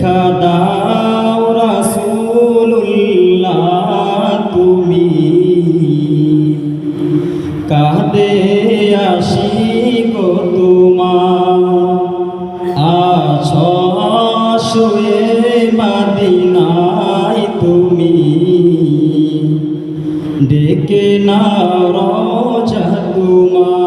দেখা দাও রাসূলুল্লাহ তুমি। কাঁদে আসি গো তোমার। আছ শুয়ে মাদিনায় তুমি। ডেকে না রোজা তোমার।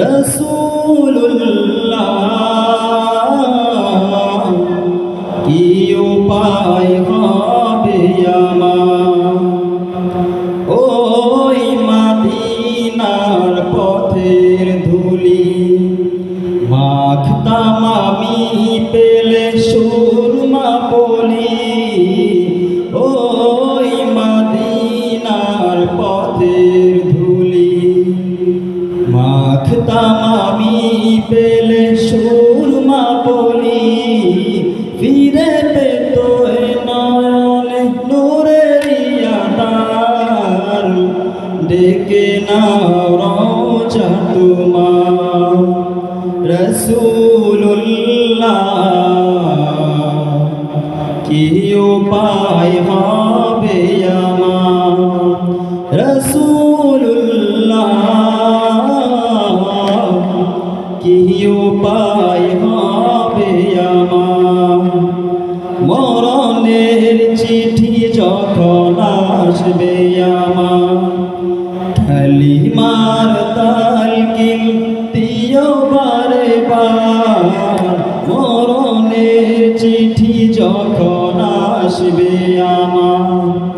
রসুল্লাহ কি উপায় হবে আমার? ওই মাদিনার পথের ধুলি মাখতাম আমি পেলে সুরমা মাখতাম আমি পেলে সুরমা বলি, ফিরে পেত নূরের আধার ডেকে না রোজা তোমার রসুল্লাহ কি উপায় হবে আমার? রসুল্লাহ আসবে আমার। খালি মার তালকিন দিও বারে বার মরণের চিঠি যখন আসবে আমার।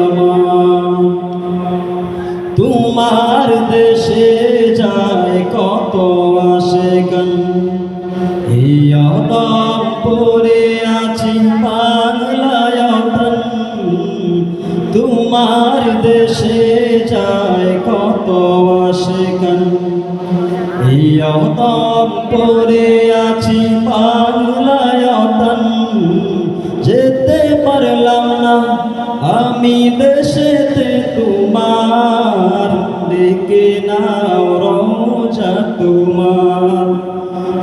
পরে আছি বাংলায় তোমার দেশে যায় কত আসে গান ইয়দম পরে আছি বাংলায় যেতে পারলাম না, আমি দেশেতে তোমার। ডেকে নাও রোজা তোমার।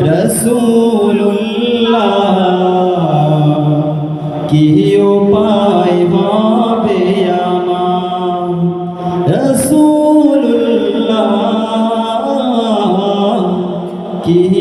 রসুল্লাহ কি উপায় হবে আমার। রসুল্লাহ কি